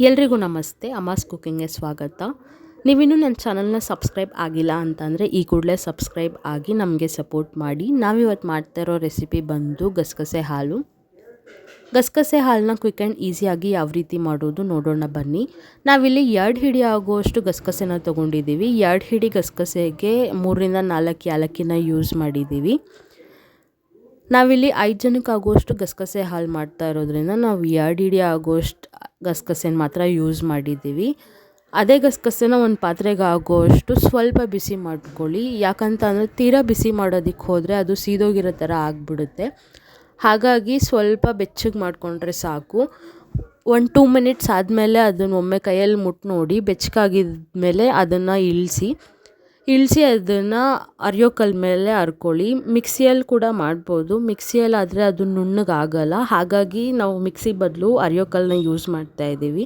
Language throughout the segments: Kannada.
ಎಲ್ರಿಗೂ ನಮಸ್ತೆ, ಅಮಾಸ್ ಕುಕ್ಕಿಂಗ್ಗೆ ಸ್ವಾಗತ. ನೀವಿನ್ನೂ ನನ್ನ ಚಾನಲ್ನ ಸಬ್ಸ್ಕ್ರೈಬ್ ಆಗಿಲ್ಲ ಅಂತಂದರೆ ಈ ಕೂಡಲೇ ಸಬ್ಸ್ಕ್ರೈಬ್ ಆಗಿ ನಮಗೆ ಸಪೋರ್ಟ್ ಮಾಡಿ. ನಾವಿವತ್ತು ಮಾಡ್ತಾ ಇರೋ ರೆಸಿಪಿ ಬಂದು ಗಸಗಸೆ ಹಾಲು. ಗಸಗಸೆ ಹಾಲನ್ನ ಕ್ವಿಕ್ ಆ್ಯಂಡ್ ಈಸಿಯಾಗಿ ಯಾವ ರೀತಿ ಮಾಡೋದು ನೋಡೋಣ ಬನ್ನಿ. ನಾವಿಲ್ಲಿ ಎರಡು ಹಿಡಿ ಆಗುವಷ್ಟು ಗಸಗಸೆನ ತೊಗೊಂಡಿದ್ದೀವಿ. ಎರಡು ಹಿಡಿ ಗಸಗಸೆಗೆ ಮೂರರಿಂದ ನಾಲ್ಕು ಯಾಲಕ್ಕಿನ ಯೂಸ್ ಮಾಡಿದ್ದೀವಿ. ನಾವಿಲ್ಲಿ ಐದು ಜನಕ್ಕೆ ಆಗುವಷ್ಟು ಗಸಗಸೆ ಹಾಲು ಮಾಡ್ತಾ ಇರೋದ್ರಿಂದ ನಾವು ಎರಡು ಇಡೀ ಆಗುವಷ್ಟು ಗಸಗಸೆನ ಮಾತ್ರ ಯೂಸ್ ಮಾಡಿದ್ದೀವಿ. ಅದೇ ಗಸಗಸೆನ ಒಂದು ಪಾತ್ರೆಗೆ ಆಗುವಷ್ಟು ಸ್ವಲ್ಪ ಬಿಸಿ ಮಾಡ್ಕೊಳ್ಳಿ. ಯಾಕಂತ ಅಂದರೆ ತೀರಾ ಬಿಸಿ ಮಾಡೋದಕ್ಕೆ ಹೋದರೆ ಅದು ಸೀದೋಗಿರೋ ಥರ ಆಗಿಬಿಡುತ್ತೆ. ಹಾಗಾಗಿ ಸ್ವಲ್ಪ ಬೆಚ್ಚಗೆ ಮಾಡಿಕೊಂಡ್ರೆ ಸಾಕು. ಒಂದು ಟೂ ಮಿನಿಟ್ಸ್ ಆದಮೇಲೆ ಅದನ್ನು ಒಮ್ಮೆ ಕೈಯಲ್ಲಿ ಮುಟ್ಟು ನೋಡಿ ಬೆಚ್ಚಗಾಗಿದ್ದ ಮೇಲೆ ಅದನ್ನು ಇಳಿಸಿ ಇಳಿಸಿ ಅದನ್ನು ಅರಿಯೋ ಕಲ್ ಮೇಲೆ ಹರ್ಕೊಳ್ಳಿ ಮಿಕ್ಸಿಯಲ್ಲಿ ಕೂಡ ಮಾಡ್ಬೋದು. ಮಿಕ್ಸಿಯಲ್ಲಿ ಆದರೆ ಅದು ನುಣ್ಣಗಾಗಲ್ಲ. ಹಾಗಾಗಿ ನಾವು ಮಿಕ್ಸಿ ಬದಲು ಅರಿಯೋ ಕಲ್ಲನ್ನ ಯೂಸ್ ಮಾಡ್ತಾ ಇದ್ದೀವಿ.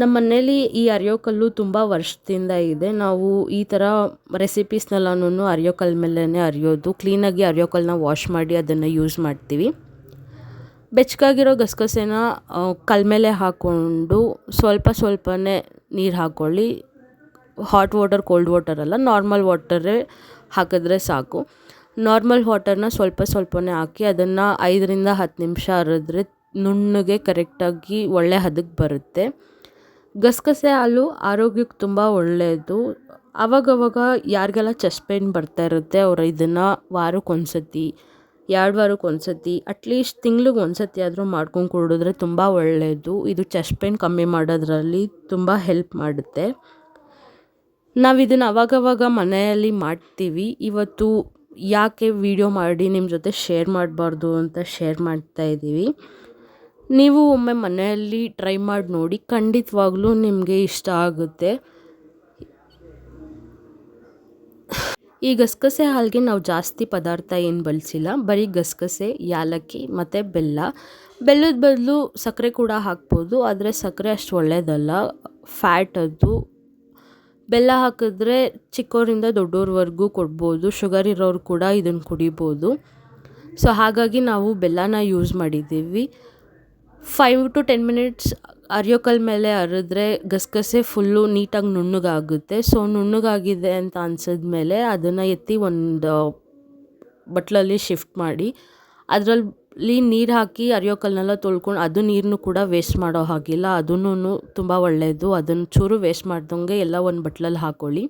ನಮ್ಮ ಮನೇಲಿ ಈ ಅರಿಯೋ ಕಲ್ಲು ತುಂಬ ವರ್ಷದಿಂದ ಇದೆ. ನಾವು ಈ ಥರ ರೆಸಿಪೀಸ್ನೆಲ್ಲನೂ ಅರಿಯೋ ಕಲ್ ಮೇಲೇ ಅರಿಯೋದು. ಕ್ಲೀನಾಗಿ ಅರಿಯೋ ಕಲ್ಲನ್ನ ವಾಶ್ ಮಾಡಿ ಅದನ್ನು ಯೂಸ್ ಮಾಡ್ತೀವಿ. ಬೆಚ್ಚಗಾಗಿರೋ ಗಸಗಸೆನ ಕಲ್ಮೇಲೆ ಹಾಕ್ಕೊಂಡು ಸ್ವಲ್ಪ ಸ್ವಲ್ಪನೇ ನೀರು ಹಾಕ್ಕೊಳ್ಳಿ ಹಾಟ್ ವಾಟರ್ ಕೋಲ್ಡ್ ವಾಟರ್ ಅಲ್ಲ ನಾರ್ಮಲ್ ವಾಟರೇ ಹಾಕಿದ್ರೆ ಸಾಕು. ನಾರ್ಮಲ್ ವಾಟರ್ನ ಸ್ವಲ್ಪ ಸ್ವಲ್ಪನೇ ಹಾಕಿ ಅದನ್ನು ಐದರಿಂದ ಹತ್ತು ನಿಮಿಷ ಹರಿದ್ರೆ ನುಣ್ಣಗೆ ಕರೆಕ್ಟಾಗಿ ಒಳ್ಳೆ ಹದಕ್ಕೆ ಬರುತ್ತೆ. ಗಸಗಸೆ ಹಾಲು ಆರೋಗ್ಯಕ್ಕೆ ತುಂಬ ಒಳ್ಳೆಯದು ಅವಾಗವಾಗ ಯಾರಿಗೆಲ್ಲ ಚೆಸ್ಟ್ ಪೇನ್ ಬರ್ತಾ ಇರುತ್ತೆ, ಅವರು ಇದನ್ನು ವಾರಕ್ಕೆ ಒಂದು ಸತಿ ಎರಡು ವಾರಕ್ಕೆ ಒಂದು ಸತಿ ಅಟ್ಲೀಸ್ಟ್ ತಿಂಗ್ಳಿಗೆ ಒಂದು ಸತಿ ಆದರೂ ಮಾಡ್ಕೊಂಡು ಕುಡಿದ್ರೆ ತುಂಬ ಒಳ್ಳೆಯದು ಇದು ಚೆಸ್ಟ್ ಪೇನ್ ಕಮ್ಮಿ ಮಾಡೋದ್ರಲ್ಲಿ ತುಂಬ ಹೆಲ್ಪ್ ಮಾಡುತ್ತೆ. ನಾವು ಇದನ್ನು ಅವಾಗವಾಗ ಮನೆಯಲ್ಲಿ ಮಾಡ್ತೀವಿ. ಇವತ್ತು ಯಾಕೆ ವಿಡಿಯೋ ಮಾಡಿ ನಿಮ್ಮ ಜೊತೆ ಶೇರ್ ಮಾಡಬಾರ್ದು ಅಂತ ಶೇರ್ ಮಾಡ್ತಾ ಇದ್ದೀವಿ ನೀವು ಒಮ್ಮೆ ಮನೆಯಲ್ಲಿ ಟ್ರೈ ಮಾಡಿ ನೋಡಿ, ಖಂಡಿತವಾಗ್ಲೂ ನಿಮಗೆ ಇಷ್ಟ ಆಗುತ್ತೆ. ಈ ಗಸಗಸೆ ಹಾಲಿಗೆ ನಾವು ಜಾಸ್ತಿ ಪದಾರ್ಥ ಏನು ಬಳಸಿಲ್ಲ. ಬರೀ ಗಸಗಸೆ, ಯಾಲಕ್ಕಿ ಮತ್ತು ಬೆಲ್ಲ. ಬೆಲ್ಲದ ಬದಲು ಸಕ್ಕರೆ ಕೂಡ ಹಾಕ್ಬೋದು, ಆದರೆ ಸಕ್ಕರೆ ಅಷ್ಟು ಒಳ್ಳೆಯದಲ್ಲ ಫ್ಯಾಟ್ ಅದು ಬೆಲ್ಲ ಹಾಕಿದ್ರೆ ಚಿಕ್ಕವರಿಂದ ದೊಡ್ಡೋರ್ವರೆಗೂ ಕೊಡ್ಬೋದು, ಶುಗರ್ ಇರೋರು ಕೂಡ ಇದನ್ನು ಕುಡಿಬೋದು. ಸೊ ಹಾಗಾಗಿ ನಾವು ಬೆಲ್ಲನ ಯೂಸ್ ಮಾಡಿದ್ದೀವಿ. ಫೈವ್ ಟು ಟೆನ್ ಮಿನಿಟ್ಸ್ ಅರಿಯೋಕಲ್ ಮೇಲೆ ಅರಿದ್ರೆ ಗಸಗಸೆ ಫುಲ್ಲು ನೀಟಾಗಿ ನುಣ್ಣಗಾಗುತ್ತೆ. ಸೊ ನುಣ್ಣಗಾಗಿದೆ ಅಂತ ಅನ್ಸಿದ್ಮೇಲೆ ಅದನ್ನು ಎತ್ತಿ ಒಂದು ಬಟ್ಲಲ್ಲಿ ಶಿಫ್ಟ್ ಮಾಡಿ ಅದರಲ್ಲಿ ನೀರು ಹಾಕಿ ಅರಿಯೋ ಕಲ್ಲನ್ನೆಲ್ಲ ತೊಳ್ಕೊಂಡು ಅದು ನೀರನ್ನು ಕೂಡ ವೇಸ್ಟ್ ಮಾಡೋ ಹಾಗಿಲ್ಲ. ಅದನ್ನು ತುಂಬ ಒಳ್ಳೆಯದು ಅದನ್ನು ಚೂರು ವೇಸ್ಟ್ ಮಾಡ್ದಂಗೆ ಎಲ್ಲ ಒಂದು ಬಟ್ಲಲ್ಲಿ ಹಾಕ್ಕೊಳ್ಳಿ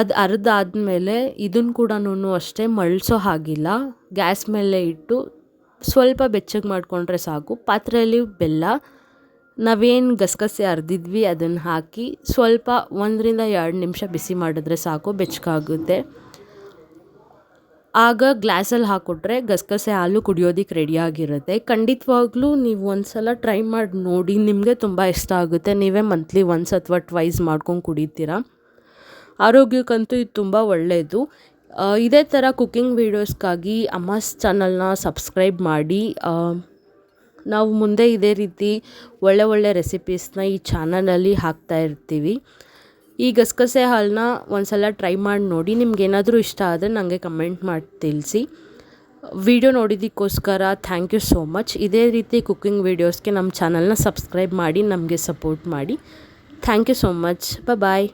ಅದು ಅರ್ದಾದ್ಮೇಲೆ ಇದನ್ನು ಕೂಡ ಅಷ್ಟೇ ಮಳ್ಸೋ ಹಾಗಿಲ್ಲ. ಗ್ಯಾಸ್ ಮೇಲೆ ಇಟ್ಟು ಸ್ವಲ್ಪ ಬೆಚ್ಚಗೆ ಮಾಡಿಕೊಂಡ್ರೆ ಸಾಕು. ಪಾತ್ರೆಯಲ್ಲಿ ಬೆಲ್ಲ, ನಾವೇನು ಗಸಗಸೆ ಅರ್ದಿದ್ವಿ ಅದನ್ನು ಹಾಕಿ ಸ್ವಲ್ಪ ಒಂದರಿಂದ ಎರಡು ನಿಮಿಷ ಬಿಸಿ ಮಾಡಿದ್ರೆ ಸಾಕು, ಬೆಚ್ಚಗಾಗುತ್ತೆ. ಆಗ ಗ್ಲಾಸಲ್ಲಿ ಹಾಕ್ಕೊಟ್ರೆ ಗಸಗಸೆ ಹಾಲು ಕುಡಿಯೋದಕ್ಕೆ ರೆಡಿಯಾಗಿರುತ್ತೆ ಖಂಡಿತವಾಗ್ಲೂ ನೀವು ಒಂದು ಸಲ ಟ್ರೈ ಮಾಡಿ ನೋಡಿ, ನಿಮಗೆ ತುಂಬ ಇಷ್ಟ ಆಗುತ್ತೆ. ನೀವೇ ಮಂತ್ಲಿ ಒನ್ಸ್ ಅಥವಾ ಟ್ವೈಸ್ ಮಾಡ್ಕೊಂಡು ಕುಡಿತೀರಾ? ಆರೋಗ್ಯಕ್ಕಂತೂ ಇದು ತುಂಬ ಒಳ್ಳೆಯದು ಇದೇ ಥರ ಕುಕ್ಕಿಂಗ್ ವೀಡಿಯೋಸ್ಗಾಗಿ ಅಮ್ಮಸ್ ಚಾನಲ್ನ ಸಬ್ಸ್ಕ್ರೈಬ್ ಮಾಡಿ. ನಾವು ಮುಂದೆ ಇದೇ ರೀತಿ ಒಳ್ಳೆ ಒಳ್ಳೆ ರೆಸಿಪೀಸ್ನ ಈ ಚಾನಲಲ್ಲಿ ಹಾಕ್ತಾ ಇರ್ತೀವಿ. ಈ ಗಸಗಸೆ ಹಾಲನ್ನ ಒಂದು ಸಲ ಟ್ರೈ ಮಾಡಿ ನೋಡಿ. ನಿಮ್ಗೇನಾದರೂ ಇಷ್ಟ ಆದರೆ ನನಗೆ ಕಮೆಂಟ್ ಮಾಡಿ ತಿಳಿಸಿ. ವಿಡಿಯೋ ನೋಡಿದ್ದಕ್ಕೋಸ್ಕರ ಥ್ಯಾಂಕ್ ಯು ಸೋ ಮಚ್. ಇದೇ ರೀತಿ ಕುಕ್ಕಿಂಗ್ ವೀಡಿಯೋಸ್ಗೆ ನಮ್ಮ ಚಾನಲ್ನ ಸಬ್ಸ್ಕ್ರೈಬ್ ಮಾಡಿ, ನಮಗೆ ಸಪೋರ್ಟ್ ಮಾಡಿ. Thank you so much. Bye